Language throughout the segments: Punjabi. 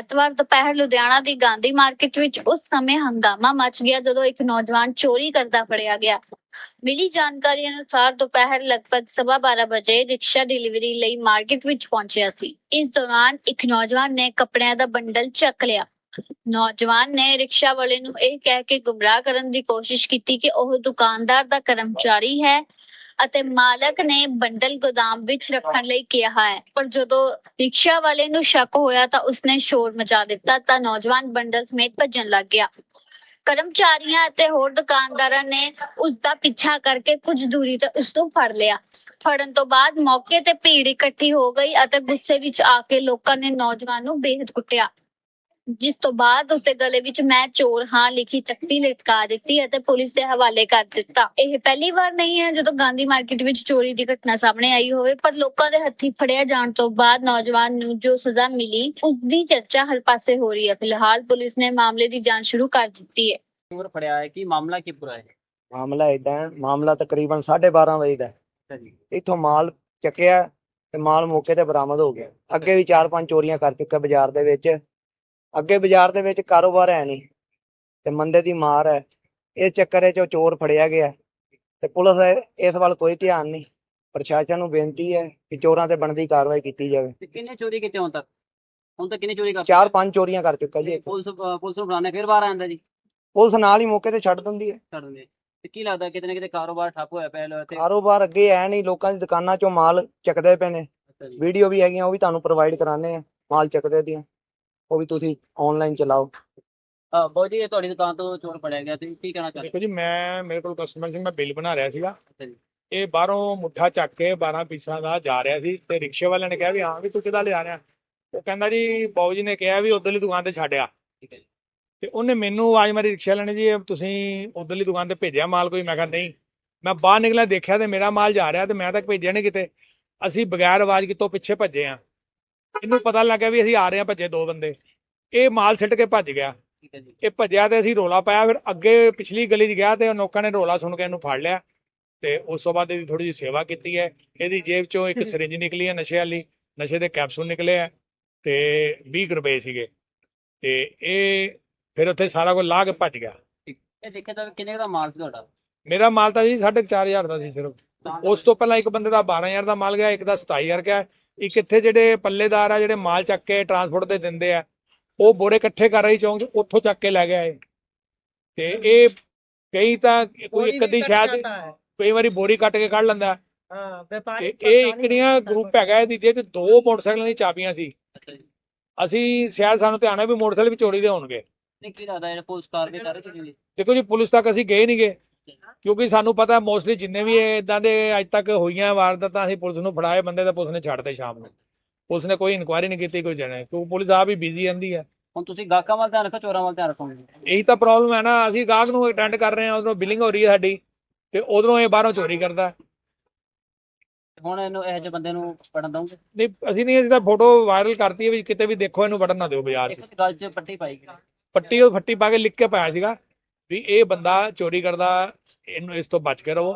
ਐਤਵਾਰ ਦੁਪਹਿਰ ਲੁਧਿਆਣਾ ਦੀ ਗਾਂਧੀ ਮਾਰਕੀਟ ਵਿੱਚ ਉਸ ਸਮੇਂ ਹੰਗਾਮਾ ਮਚ ਗਿਆ ਜਦੋਂ ਇੱਕ ਨੌਜਵਾਨ ਚੋਰੀ ਕਰਦਾ ਫੜਿਆ ਗਿਆ। ਮਿਲੀ ਜਾਣਕਾਰੀ ਅਨੁਸਾਰ ਦੁਪਹਿਰ ਲਗਭਗ ਸਵਾ 12 ਵਜੇ ਰਿਕਸ਼ਾ ਡਿਲੀਵਰੀ ਲਈ ਮਾਰਕੀਟ ਵਿੱਚ ਪਹੁੰਚਿਆ ਸੀ। ਇਸ ਦੌਰਾਨ ਇੱਕ ਨੌਜਵਾਨ ਨੇ ਕੱਪੜਿਆਂ ਦਾ ਬੰਡਲ ਚੱਕ ਲਿਆ। ਨੌਜਵਾਨ ਨੇ ਰਿਕਸ਼ਾ ਵਾਲੇ ਨੂੰ ਇਹ ਕਹਿ ਕੇ ਗੁੰਮਰਾਹ ਕਰਨ ਦੀ ਕੋਸ਼ਿਸ਼ ਕੀਤੀ ਕਿ ਉਹ ਦੁਕਾਨਦਾਰ ਦਾ ਕਰਮਚਾਰੀ ਹੈ। ਅਤੇ ਮਾਲਕ ਨੇ ਬੰਡਲ ਗੋਦਾਮ ਵਿੱਚ ਰੱਖਣ ਲਈ ਕਿਹਾ ਹੈ। ਪਰ ਜਦੋਂ ਰਿਕਸ਼ਾ ਵਾਲੇ ਨੂੰ ਸ਼ੱਕ ਹੋਇਆ ਤਾਂ ਉਸਨੇ ਸ਼ੋਰ ਮਚਾ ਦਿੱਤਾ ਤਾਂ ਨੌਜਵਾਨ ਬੰਡਲ ਸਮੇਤ ਭੱਜਣ ਲੱਗ ਗਿਆ। ਕਰਮਚਾਰੀਆਂ ਅਤੇ ਹੋਰ ਦੁਕਾਨਦਾਰਾਂ ਨੇ ਉਸ ਦਾ ਪਿੱਛਾ ਕਰਕੇ ਕੁਝ ਦੂਰੀ ਤੇ ਉਸ ਨੂੰ ਫੜ ਲਿਆ। ਫੜਨ ਤੋਂ ਬਾਅਦ ਮੌਕੇ ਤੇ ਭੀੜ ਇਕੱਠੀ ਹੋ ਗਈ ਅਤੇ ਗੁੱਸੇ ਵਿੱਚ ਆ ਕੇ ਲੋਕਾਂ ਨੇ ਨੌਜਵਾਨ ਨੂੰ ਬੇਹੱਦ ਕੁੱਟਿਆ। ਜਿਸ ਤੋਂ ਬਾਅਦ ਉਸਦੇ ਗਲੇ ਵਿੱਚ ਮੈਂ ਚੋਰ ਹਾਂ ਲਿਖੀ ਤਖਤੀ ਲਟਕਾ ਦਿੱਤੀ ਅਤੇ ਪੁਲਿਸ ਦੇ ਹਵਾਲੇ ਕਰ ਦਿੱਤਾ। ਇਹ ਪਹਿਲੀ ਵਾਰ ਨਹੀਂ ਹੈ ਜਦੋਂ ਗਾਂਧੀ ਮਾਰਕੀਟ ਵਿੱਚ ਚੋਰੀ ਦੀ ਘਟਨਾ ਸਾਹਮਣੇ ਆਈ ਹੋਵੇ ਪਰ ਲੋਕਾਂ ਦੇ ਹੱਥੀਂ ਫੜਿਆ ਜਾਣ ਤੋਂ ਬਾਅਦ ਨੌਜਵਾਨ ਨੂੰ ਜੋ ਸਜ਼ਾ ਮਿਲੀ ਉਸ ਦੀ ਚਰਚਾ ਹਰ ਪਾਸੇ ਹੋ ਰਹੀ ਹੈ। ਫਿਲਹਾਲ ਪੁਲਿਸ ਨੇ ਮਾਮਲੇ ਦੀ ਜਾਂਚ ਸ਼ੁਰੂ ਕਰ ਦਿੱਤੀ ਹੈ। ਉਮਰ ਫੜਿਆ ਹੈ ਕਿ ਮਾਮਲਾ ਕੀ ਪੂਰਾ ਹੈ? ਮਾਮਲਾ ਇਦਾਂ ਹੈ ਮਾਮਲਾ ਤਕਰੀਬਨ 12:30 ਵਜੇ ਦਾ ਹੈ। ਅੱਛਾ ਜੀ। ਇੱਥੋਂ ਮਾਲ ਚੱਕਿਆ ਤੇ ਮਾਲ ਮੌਕੇ ਤੇ ਬਰਾਮਦ ਹੋ ਗਿਆ। ਅੱਗੇ ਵੀ ਚਾਰ ਪੰਜ ਚੋਰੀਆਂ ਕਰ ਚੁੱਕਾ ਬਾਜ਼ਾਰ ਦੇ ਵਿੱਚ। ਅੱਗੇ ਬਾਜ਼ਾਰ ਦੇ ਵਿੱਚ ਕਾਰੋਬਾਰ ਹੈ ਨਹੀਂ ਤੇ ਮੰਦੇ ਦੀ ਮਾਰ ਹੈ। ਇਸ ਚੱਕਰ 'ਚ ਉਹ ਚੋਰ ਫੜਿਆ ਗਿਆ ਤੇ ਪੁਲਿਸ ਇਸ ਵੱਲ ਕੋਈ ਧਿਆਨ ਨਹੀਂ। ਪ੍ਰਸ਼ਾਸਨ ਨੂੰ ਬੇਨਤੀ ਹੈ ਕਿ ਚੋਰਾਂ ਤੇ ਬਣਦੀ ਕਾਰਵਾਈ ਕੀਤੀ ਜਾਵੇ। ਕਿੰਨੇ ਚੋਰੀ ਕੀਤੇ ਹੁਣ ਤੱਕ? ਹੁਣ ਤੱਕ ਕਿੰਨੇ ਚੋਰੀ ਕਰ ਚਾਰ ਪੰਜ ਚੋਰੀਆਂ ਕਰ ਚੁੱਕਾ ਜੀ। ਪੁਲਿਸ ਪੁਲਿਸ ਨੂੰ ਫੜਾਣੇ ਫਿਰ ਬਾਹਰ ਆਂਦਾ ਜੀ? ਪੁਲਿਸ ਨਾਲ ਹੀ ਮੌਕੇ ਤੇ ਛੱਡ ਦਿੰਦੀ ਹੈ। ਛੱਡ ਦਿੰਦੇ ਤੇ ਕੀ ਲੱਗਦਾ ਕਿਤੇ ਨਾ ਕਿਤੇ ਕਾਰੋਬਾਰ ਠੱਪ ਹੋਇਆ ਪਿਆ ਤੇ? ਕਾਰੋਬਾਰ ਅੱਗੇ ਹੈ ਨਹੀਂ ਲੋਕਾਂ ਦੀ ਦੁਕਾਨਾਂ 'ਚੋਂ ਮਾਲ ਚੱਕਦੇ ਪਏ ਨੇ। ਵੀਡੀਓ ਵੀ ਹੈਗੀਆਂ ਉਹ ਵੀ ਤੁਹਾਨੂੰ ਪ੍ਰੋਵਾਈਡ ਕਰਾਣੇ ਆ ਮਾਲ ਚੱਕਦੇ ਦੀਆਂ। ਉਹ ਵੀ ਤੁਸੀਂ ਆਨਲਾਈਨ ਚਲਾਓ। ਅਹ ਬਾਊ ਜੀ ਇਹ ਤੁਹਾਡੀ ਦੁਕਾਨ ਤੋਂ ਚੋਰ ਫੜਿਆ ਗਿਆ ਤੁਸੀਂ ਕੀ ਕਹਿਣਾ ਚਾਹੁੰਦੇ? ਦੇਖੋ ਜੀ ਮੈਂ ਮੇਰੇ ਕੋਲ ਕਸਟਮਰ ਸੀ ਮੈਂ ਬਿੱਲ ਬਣਾ ਰਿਹਾ ਸੀਗਾ। ਅੱਛਾ ਜੀ। ਇਹ ਬਾਹਰੋਂ ਮੁੱਠਾ ਚੱਕ ਕੇ 12 ਪੀਸਾਂ ਦਾ ਜਾ ਰਿਹਾ ਸੀ ਤੇ ਰਿਕਸ਼ੇ ਵਾਲਿਆਂ ਨੇ ਕਿਹਾ ਵੀ ਹਾਂ ਵੀ ਤੂੰ ਕਿਹਦਾ ਲਿਆ ਰਿਹਾ? ਉਹ ਕਹਿੰਦਾ ਜੀ ਬਾਊ ਜੀ ਨੇ ਕਿਹਾ ਵੀ ਉਧਰਲੀ ਦੁਕਾਨ ਤੇ ਛੱਡਿਆ ਠੀਕ ਹੈ ਜੀ। ਤੇ ਉਹਨੇ ਮੈਨੂੰ ਆਵਾਜ਼ ਮਾਰੀ ਰਿਕਸ਼ੇ ਵਾਲੇ ਨੇ ਜੀ ਇਹ ਤੁਸੀਂ ਉਧਰਲੀ ਦੁਕਾਨ ਤੇ ਭੇਜਿਆ ਮਾਲ ਕੋਈ? ਮੈਂ ਕਿਹਾ ਨਹੀਂ। ਮੈਂ ਬਾਹਰ ਨਿਕਲਿਆ ਦੇਖਿਆ ਤੇ ਮੇਰਾ ਮਾਲ ਜਾ ਰਿਹਾ ਤੇ ਮੈਂ ਤਾਂ ਭੇਜਿਆ ਨਹੀਂ ਕਿਤੇ। ਅਸੀਂ ਬਗੈਰ ਆਵਾਜ਼ ਕਿਤੋਂ ਪਿੱਛੇ ਭੱਜੇ ਆ। ਇਹਨੂੰ ਪਤਾ ਲੱਗਿਆ ਵੀ ਅਸੀਂ ਆ ਰਹੇ ਆ ਭੱਜੇ ਦੋ ਬੰਦੇ। ਇਹ ਮਾਲ ਸਿੱਟ ਕੇ ਭੱਜ ਗਿਆ। ਹੈ ਇਹ ਭੱਜਿਆ ਤੇ ਅਸੀਂ ਰੋਲਾ ਪਾਇਆ ਫਿਰ ਅੱਗੇ ਪਿਛਲੀ ਗਲੀ 'ਚ ਗਿਆ ਤੇ ਉਹ ਲੋਕਾਂ ਨੇ ਰੋਲਾ ਸੁਣ ਕੇ ਇਹਨੂੰ ਫੜ ਲਿਆ ਤੇ ਉਸ ਤੋਂ ਬਾਅਦ ਇਹਦੀ ਥੋੜੀ ਜਿਹੀ ਸੇਵਾ ਕੀਤੀ ਹੈ। ਇਹਦੀ ਜੇਬ 'ਚੋਂ ਇੱਕ ਸਿਰਿੰਜ ਨਿਕਲੀ ਹੈ ਨਸ਼ੇ ਵਾਲੀ ਨਸ਼ੇ ਦੇ ਕੈਪਸੂਲ ਨਿਕਲੇ ਆ ਤੇ 20 ਕੁ ਰੁਪਏ ਸੀਗੇ ਤੇ ਇਹ ਫਿਰ ਉੱਥੇ ਸਾਰਾ ਕੁਝ ਲਾ ਕੇ ਭੱਜ ਗਿਆ। ਇਹ ਦੇਖਿਆ ਤਾਂ ਕਿੰਨੇ ਦਾ ਮਾਲ ਸੀ ਤੁਹਾਡਾ? ਮੇਰਾ ਮਾਲ ਤਾਂ ਜੀ 4500 ਦਾ ਸੀ ਸਿਰਫ। ਉਸ ਤੋਂ ਪਹਿਲਾਂ ਇੱਕ ਬੰਦੇ ਦਾ 12000 ਦਾ ਮਾਲ ਗਿਆ ਇੱਕ ਦਾ 27000 ਗਿਆ। ਇੱਕ ਇੱਥੇ ਜਿਹੜੇ ਪੱਲੇਦਾਰ ਆ ਜਿਹੜੇ ਮਾਲ ਚੱਕ ਕੇ ਟਰਾਂਸਪੋਰਟ ਤੇ ਦਿੰਦੇ ਆ ਉਹ ਬੋਰੇ ਇਕੱਠੇ ਕਰ ਰਹੀ ਚੌਂਕ ਉੱਥੋਂ ਚੱਕ ਕੇ ਲੈ ਗਿਆ ਇਹ। ਤੇ ਇਹ ਕਈ ਤਾਂ ਕੋਈ ਇੱਕ ਅੱਧੀ ਸ਼ਾਇਦ ਕਈ ਵਾਰੀ ਬੋਰੀ ਕੱਟ ਕੇ ਕੱਢ ਲੈਂਦਾ। ਹਾਂ ਤੇ ਵਪਾਰੀ ਇਹ ਇੱਕ ਦੀਆਂ ਗਰੁੱਪ ਹੈਗਾ ਇਹਦੀ ਜਿਹਦੇ ਦੋ ਮੋਟਰਸਾਈਕਲਾਂ ਦੀ ਚਾਬੀਆਂ ਸੀ। ਅਸੀਂ ਸ਼ਾਇਦ ਸਾਨੂੰ ਧਿਆਨ ਹੈ ਵੀ ਮੋਟਰਸਾਈਕਲ ਵੀ ਚੋਰੀ ਦੇ ਹੋਣਗੇ। ਨਹੀਂ ਕੀ ਲੱਗਦਾ ਇਹ ਪੁਲਿਸ ਕਾਰਵਾਈ ਕਰ ਰਹੀ ਸੀ ਜੀ ਦੇਖੋ ਜੀ ਪੁਲਿਸ ਤੱਕ ਅਸੀਂ ਗਏ ਨਹੀਂਗੇ ਕਿਉਂਕਿ ਸਾਨੂੰ ਪਤਾ ਮੋਸਟਲੀ ਜਿੰਨੇ ਵੀ ਇਦਾਂ ਦੇ ਅੱਜ ਤੱਕ ਹੋਈਆਂ ਵਾਰਦਾਤਾਂ ਅਸੀਂ ਪੁਲਿਸ ਨੂੰ ਫੜਾਏ ਬੰਦੇ ਤਾਂ ਪੁਲਿਸ ਨੇ ਛੱਡਤੇ ਸ਼ਾਮ ਨੂੰ। ਪੁਲਿਸ ਨੇ ਕੋਈ ਇਨਕੁਆਇਰੀ ਨਹੀਂ ਕੀਤੀ ਕੋਈ ਜਣੇ। ਕਿਉਂਕਿ ਪੁਲਿਸ ਆਪ ਹੀ ਬਿਜ਼ੀ ਰਹਿੰਦੀ ਹੈ। ਹੁਣ ਤੁਸੀਂ ਗਾਹਕਾਂ ਵੱਲ ਧਿਆਨ ਰੱਖੋ ਚੋਰਾਂ ਵੱਲ ਧਿਆਨ ਰੱਖੋਗੇ ਇਹੀ ਤਾਂ ਪ੍ਰੋਬਲਮ ਹੈ ਨਾ ਅਸੀਂ ਗਾਹਕ ਨੂੰ ਅਟੈਂਡ ਕਰ ਰਹੇ ਹਾਂ ਉਧਰੋਂ ਬਿਲਿੰਗ ਹੋ ਰਹੀ ਹੈ ਸਾਡੀ ਤੇ ਉਧਰੋਂ ਇਹ ਬਾਹਰੋਂ ਚੋਰੀ ਕਰਦਾ। ਹੁਣ ਇਹਨੂੰ ਇਹੋ ਜਿਹੇ ਬੰਦੇ ਨੂੰ ਪੜਨ ਦਊਂਗੇ ਨਹੀਂ ਅਸੀਂ ਨਹੀਂ ਅਸੀਂ ਤਾਂ ਫੋਟੋ ਵਾਇਰਲ ਕਰਤੀ ਹੈ ਵੀ ਕਿਤੇ ਵੀ ਦੇਖੋ ਇਹਨੂੰ ਵੜਨ ਨਾ ਦਿਓ ਬਾਜ਼ਾਰ 'ਚ। ਇੱਕ ਗੱਲ 'ਚ ਪੱਟੀ ਪਾਈ ਗਈ। ਪੱਟੀ ਉਹ ਫੱਟੀ ਪਾ ਕੇ ਲਿਖ ਕੇ ਪਾਇਆ ਸੀਗਾ। ਵੀ ਇਹ ਬੰਦਾ ਚੋਰੀ ਕਰਦਾ ਇਹਨੂੰ ਇਸ ਤੋਂ ਬਚ ਕੇ ਰਹੋ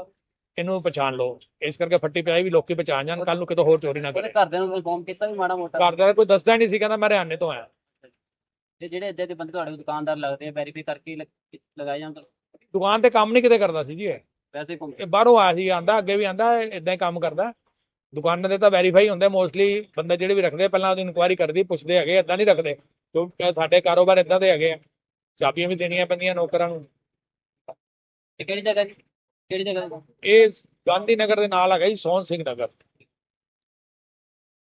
ਇਹਨੂੰ ਪਛਾਣ ਲਓ। ਇਸ ਕਰਕੇ ਫੱਟੀ ਪਾਈ ਵੀ ਲੋਕੀ ਪਛਾਣ ਜਾਣ ਕੱਲ ਨੂੰ ਕਿਤੋਂ ਹੋਰ ਚੋਰੀ ਨਾ ਕਰੇ। ਘਰਦਿਆਂ ਨੂੰ ਇਨਫੋਰਮ ਕੀਤਾ ਵੀ ਮਾੜਾ ਮੋਟਾ। ਘਰਦਿਆਂ ਦਾ ਕੋਈ ਦੱਸਦਾ ਨਹੀਂ ਸੀ ਕਹਿੰਦਾ ਮੈਂ ਹਰਿਆਣੇ ਤੋਂ ਆਇਆ। ਤੇ ਜਿਹੜੇ ਇੱਦਾਂ ਦੇ ਬੰਦੇ ਤੁਹਾਡੇ ਦੁਕਾਨਦਾਰ ਲੱਗਦੇ ਆ ਵੈਰੀਫਾਈ ਕਰਕੇ ਲਗਾਏ ਜਾਂਦੇ ਦੁਕਾਨ ਤੇ ਕੰਮ ਨਹੀਂ ਕਿਤੇ ਕਰਦਾ ਸੀ ਜੀ ਇਹ। ਵੈਸੇ ਇਹ ਬਾਹਰੋਂ ਆਇਆ ਸੀ ਆਂਦਾ ਅੱਗੇ ਵੀ ਆਂਦਾ ਇਦਾਂ ਹੀ ਕੰਮ ਕਰਦਾ। ਦੁਕਾਨਾਂ ਦੇ ਤਾਂ ਵੈਰੀਫਾਈ ਹੁੰਦੇ ਮੋਸਟਲੀ ਬੰਦੇ ਜਿਹੜੇ ਵੀ ਰੱਖਦੇ ਪਹਿਲਾਂ ਉਹਦੀ ਇਨਕੁਆਇਰੀ ਕਰਦੀ ਪੁੱਛਦੇ ਹੈਗੇ ਇਦਾਂ ਨਹੀਂ ਰੱਖਦੇ। ਕਿਉਂਕਿ ਸਾਡੇ ਕਾਰੋਬਾਰ ਇਦਾਂ ਦੇ ਹੈਗੇ ਆ। ਚਾਬੀਆਂ ਵੀ ਦੇਣੀਆਂ ਪੈਂਦੀਆਂ ਨੌਕਰਾਂ ਨੂੰ। ਇਹ ਕਿਹੜੀ ਜਗ੍ਹਾ ਜੀ ਕਿਹੜੀ ਜਗ੍ਹਾ? ਇਹ ਗਾਂਧੀ ਨਗਰ ਦੇ ਨਾਲ ਹੈਗਾ ਜੀ ਸੋਹਣ ਸਿੰਘ ਨਗਰ।